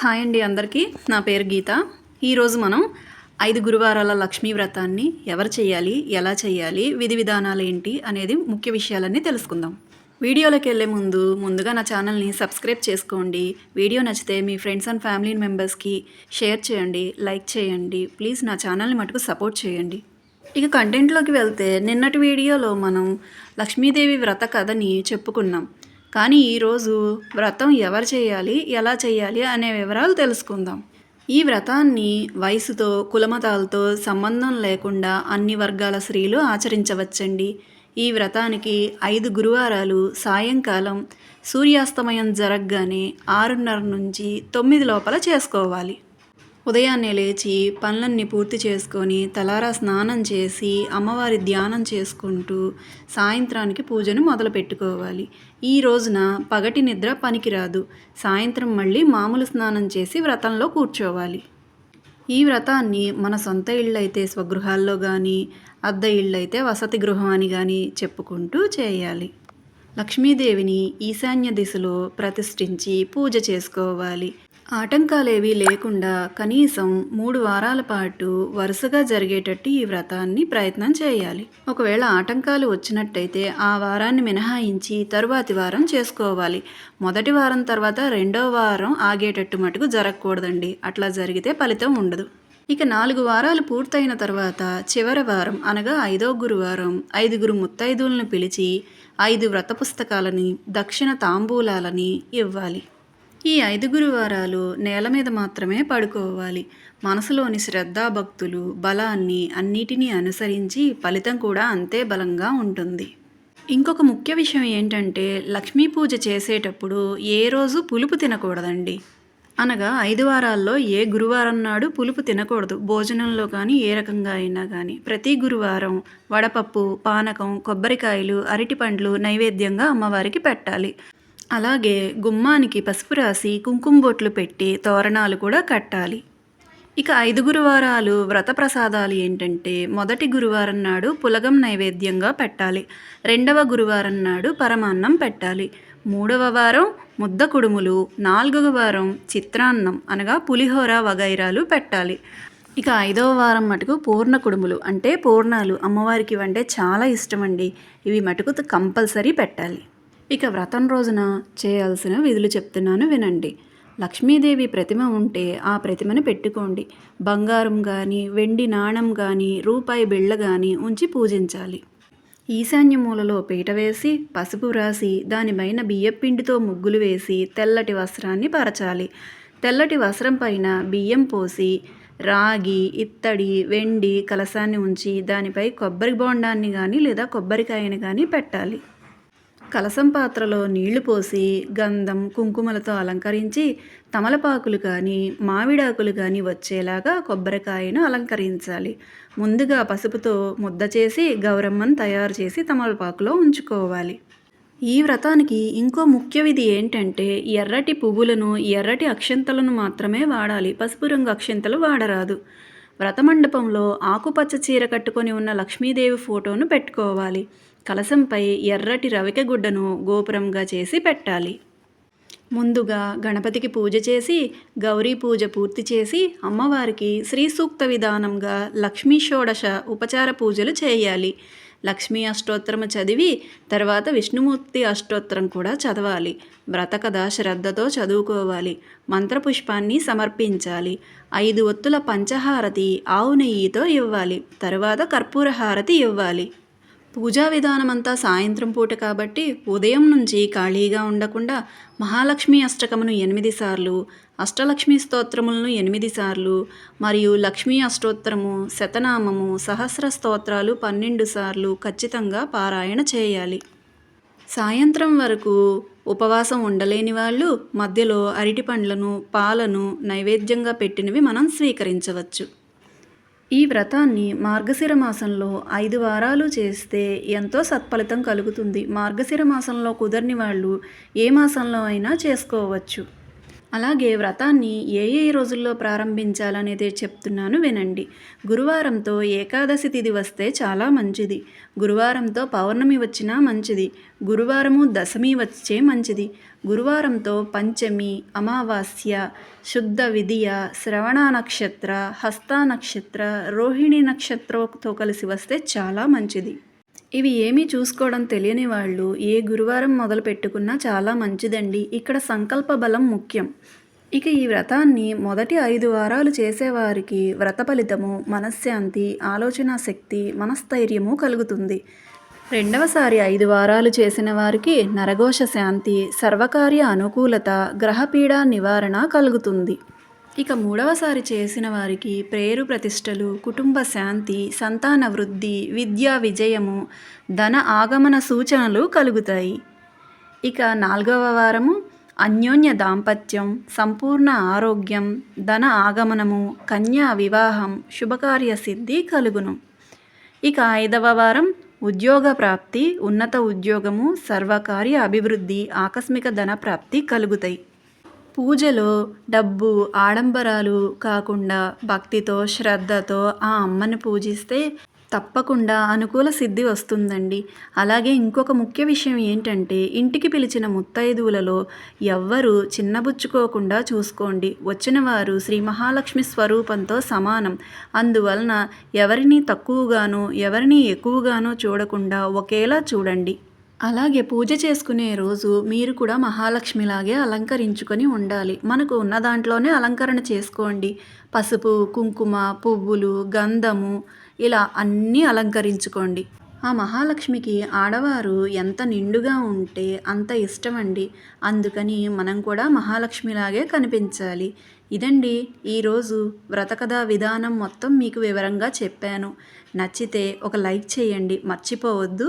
Hi అండి అందరికీ. నా పేరు గీత. ఈరోజు మనం ఐదు గురువారాల లక్ష్మీ వ్రతాన్ని ఎవరు చేయాలి ఎలా చేయాలి విధి విధానాలు ఏంటి అనేది ముఖ్య విషయాలన్నీ తెలుసుకుందాం. వీడియోలోకి వెళ్ళే ముందు ముందుగా నా ఛానల్ని సబ్స్క్రైబ్ చేసుకోండి. వీడియో నచ్చితే మీ ఫ్రెండ్స్ అండ్ ఫ్యామిలీ మెంబర్స్కి షేర్ చేయండి లైక్ చేయండి. ప్లీజ్ నా ఛానల్ని మటుకు సపోర్ట్ చేయండి. ఇక కంటెంట్లోకి వెళ్తే నిన్నటి వీడియోలో మనం లక్ష్మీదేవి వ్రత కథని చెప్పుకున్నాం. కానీ ఈరోజు వ్రతం ఎవరు చేయాలి ఎలా చేయాలి అనే వివరాలు తెలుసుకుందాం. ఈ వ్రతాన్ని వయసుతో కులమతాలతో సంబంధం లేకుండా అన్ని వర్గాల స్త్రీలు ఆచరించవచ్చండి. ఈ వ్రతానికి ఐదు గురువారాలు సాయంకాలం సూర్యాస్తమయం జరగగానే ఆరున్నర నుంచి తొమ్మిది లోపల చేసుకోవాలి. ఉదయాన్నే లేచి పనులన్నీ పూర్తి చేసుకొని తలారా స్నానం చేసి అమ్మవారి ధ్యానం చేసుకుంటూ సాయంత్రానికి పూజను మొదలు పెట్టుకోవాలి. ఈ రోజున పగటి నిద్ర పనికిరాదు. సాయంత్రం మళ్ళీ మామూలు స్నానం చేసి వ్రతంలో కూర్చోవాలి. ఈ వ్రతాన్ని మన సొంత ఇళ్ళు అయితే స్వగృహాల్లో కానీ అద్దె ఇళ్ళు అయితే వసతి గృహం అని కానీ చెప్పుకుంటూ చేయాలి. లక్ష్మీదేవిని ఈశాన్య దిశలో ప్రతిష్ఠించి పూజ చేసుకోవాలి. ఆటంకాలేవీ లేకుండా కనీసం మూడు వారాల పాటు వరుసగా జరిగేటట్టు ఈ వ్రతాన్ని ప్రయత్నం చేయాలి. ఒకవేళ ఆటంకాలు వచ్చినట్టయితే ఆ వారాన్ని మినహాయించి తరువాతి వారం చేసుకోవాలి. మొదటి వారం తర్వాత రెండో వారం ఆగేటట్టు మటుకు జరగకూడదండి. అట్లా జరిగితే ఫలితం ఉండదు. ఇక నాలుగు వారాలు పూర్తయిన తర్వాత చివరి వారం అనగా ఐదో గురువారం ఐదుగురు ముత్తైదువులను పిలిచి ఐదు వ్రత పుస్తకాలని దక్షిణ తాంబూలాలని ఇవ్వాలి. ఈ ఐదుగురు వారాలు నేల మీద మాత్రమే పడుకోవాలి. మనసులోని శ్రద్ధాభక్తులు బలాన్ని అన్నిటినీ అనుసరించి ఫలితం కూడా అంతే బలంగా ఉంటుంది. ఇంకొక ముఖ్య విషయం ఏంటంటే లక్ష్మీ పూజ చేసేటప్పుడు ఏ రోజు పులుపు తినకూడదండి. అనగా ఐదు వారాల్లో ఏ గురువారం నాడు పులుపు తినకూడదు. భోజనంలో కానీ ఏ రకంగా అయినా కానీ. ప్రతి గురువారం వడపప్పు పానకం కొబ్బరికాయలు అరటిపండ్లు నైవేద్యంగా అమ్మవారికి పెట్టాలి. అలాగే గుమ్మానికి పసుపు రాసి కుంకుమ బొట్లు పెట్టి తోరణాలు కూడా కట్టాలి. ఇక ఐదు గురువారాలు వ్రత ప్రసాదాలు ఏంటంటే మొదటి గురువారం నాడు పులగం నైవేద్యంగా పెట్టాలి. రెండవ గురువారం నాడు పరమాన్నం పెట్టాలి. మూడవ వారం ముద్ద కుడుములు నాలుగవ వారం చిత్రాన్నం అనగా పులిహోర వగైరాలు పెట్టాలి. ఇక ఐదవ వారం మటుకు పూర్ణ కుడుములు అంటే పూర్ణాలు. అమ్మవారికి వంటే చాలా ఇష్టమండి. ఇవి మటుకు కంపల్సరీ పెట్టాలి. ఇక వ్రతం రోజున చేయాల్సిన విధులు చెప్తున్నాను వినండి. లక్ష్మీదేవి ప్రతిమ ఉంటే ఆ ప్రతిమను పెట్టుకోండి. బంగారం కానీ వెండి నాణం కానీ రూపాయి బిళ్ళ కానీ ఉంచి పూజించాలి. ఈశాన్య మూలలో పీట వేసి పసుపు రాసి దానిపైన బియ్యపిండితో ముగ్గులు వేసి తెల్లటి వస్త్రాన్ని పరచాలి. తెల్లటి వస్త్రం పైన బియ్యం పోసి రాగి ఇత్తడి వెండి కలసాన్ని ఉంచి దానిపై కొబ్బరి బోండాన్ని కానీ లేదా కొబ్బరికాయని కానీ పెట్టాలి. కలసం పాత్రలో నీళ్ళు పోసి గంధం కుంకుమలతో అలంకరించి తమలపాకులు కానీ మామిడాకులు కానీ వచ్చేలాగా కొబ్బరికాయను అలంకరించాలి. ముందుగా పసుపుతో ముద్ద చేసి గౌరమ్మను తయారు చేసి తమలపాకులో ఉంచుకోవాలి. ఈ వ్రతానికి ఇంకో ముఖ్య విధి ఏంటంటే ఎర్రటి పువ్వులను ఎర్రటి అక్షంతలను మాత్రమే వాడాలి. పసుపు రంగు అక్షంతలు వాడరాదు. వ్రతమండపంలో ఆకుపచ్చ చీర కట్టుకొని ఉన్న లక్ష్మీదేవి ఫోటోను పెట్టుకోవాలి. కలశంపై ఎర్రటి రవిక గుడ్డను గోపురంగా చేసి పెట్టాలి. ముందుగా గణపతికి పూజ చేసి గౌరీ పూజ పూర్తి చేసి అమ్మవారికి శ్రీ సూక్త విధానంగా లక్ష్మీ షోడశ ఉపచార పూజలు చేయాలి. లక్ష్మీ అష్టోత్తరము చదివి తర్వాత విష్ణుమూర్తి అష్టోత్తరం కూడా చదవాలి. వ్రతకథ శ్రద్ధతో చదువుకోవాలి. మంత్రపుష్పాన్ని సమర్పించాలి. ఐదు ఒత్తుల పంచహారతి ఆవు నెయ్యితో ఇవ్వాలి. తరువాత కర్పూర హారతి ఇవ్వాలి. పూజా విధానమంతా సాయంత్రం పూట కాబట్టి ఉదయం నుంచి ఖాళీగా ఉండకుండా మహాలక్ష్మి అష్టకమును ఎనిమిది సార్లు అష్టలక్ష్మి స్తోత్రములను ఎనిమిది సార్లు మరియు లక్ష్మీ అష్టోత్తరము శతనామము సహస్ర స్తోత్రాలు పన్నెండు సార్లు ఖచ్చితంగా పారాయణ చేయాలి. సాయంత్రం వరకు ఉపవాసం ఉండలేని వాళ్ళు మధ్యలో అరటి పండ్లను పాలను నైవేద్యంగా పెట్టినవి మనం స్వీకరించవచ్చు. ఈ వ్రతాన్ని మార్గశిర మాసంలో ఐదు వారాలు చేస్తే ఎంతో సత్ఫలితం కలుగుతుంది. మార్గశిర మాసంలో కుదరని వాళ్ళు ఏ మాసంలో అయినా చేసుకోవచ్చు. అలాగే వ్రతాన్ని ఏ ఏ రోజుల్లో ప్రారంభించాలనేది చెప్తున్నాను వినండి. గురువారంతో ఏకాదశి తిథి వస్తే చాలా మంచిది. గురువారంతో పౌర్ణమి వచ్చినా మంచిది. గురువారము దశమి వచ్చే మంచిది. గురువారంతో పంచమి అమావాస్య శుద్ధ విధియ శ్రవణ నక్షత్ర హస్త నక్షత్ర రోహిణి నక్షత్రంతో కలిసి వస్తే చాలా మంచిది. ఇవి ఏమీ చూసుకోవడం తెలియని వాళ్ళు ఏ గురువారం మొదలు పెట్టుకున్నా చాలా మంచిదండి. ఇక్కడ సంకల్ప బలం ముఖ్యం. ఇక ఈ వ్రతాన్ని మొదటి ఐదు వారాలు చేసేవారికి వ్రత ఫలితము మనశ్శాంతి ఆలోచన శక్తి మనస్థైర్యము కలుగుతుంది. రెండవసారి ఐదు వారాలు చేసిన వారికి నరఘోష శాంతి సర్వకార్య అనుకూలత గ్రహపీడ నివారణ కలుగుతుంది. ఇక మూడవసారి చేసిన వారికి ప్రేరు ప్రతిష్టలు కుటుంబ శాంతి సంతాన వృద్ధి విద్యా విజయము ధన ఆగమన సూచనలు కలుగుతాయి. ఇక నాలుగవ వారము అన్యోన్య దాంపత్యం సంపూర్ణ ఆరోగ్యం ధన ఆగమనము కన్యా వివాహం శుభకార్య సిద్ధి కలుగును. ఇక ఐదవ వారం ఉద్యోగ ప్రాప్తి ఉన్నత ఉద్యోగము సర్వకార్య అభివృద్ధి ఆకస్మిక ధన ప్రాప్తి కలుగుతాయి. పూజలో డబ్బు ఆడంబరాలు కాకుండా భక్తితో శ్రద్ధతో ఆ అమ్మని పూజిస్తే తప్పకుండా అనుకూల సిద్ధి వస్తుందండి. అలాగే ఇంకొక ముఖ్య విషయం ఏంటంటే ఇంటికి పిలిచిన ముత్తైదువులలో ఎవ్వరూ చిన్నబుచ్చుకోకుండా చూసుకోండి. వచ్చిన వారు శ్రీ మహాలక్ష్మి స్వరూపంతో సమానం. అందువలన ఎవరిని తక్కువగానో ఎవరిని ఎక్కువగానో చూడకుండా ఒకేలా చూడండి. అలాగే పూజ చేసుకునే రోజు మీరు కూడా మహాలక్ష్మిలాగే అలంకరించుకొని ఉండాలి. మనకు ఉన్న దాంట్లోనే అలంకరణ చేసుకోండి. పసుపు కుంకుమ పువ్వులు గంధము ఇలా అన్నీ అలంకరించుకోండి. ఆ మహాలక్ష్మికి ఆడవారు ఎంత నిండుగా ఉంటే అంత ఇష్టమండి. అందుకని మనం కూడా మహాలక్ష్మిలాగే కనిపించాలి. ఇదండి ఈరోజు వ్రతకథ విధానం మొత్తం మీకు వివరంగా చెప్పాను. నచ్చితే ఒక లైక్ చేయండి. మర్చిపోవద్దు.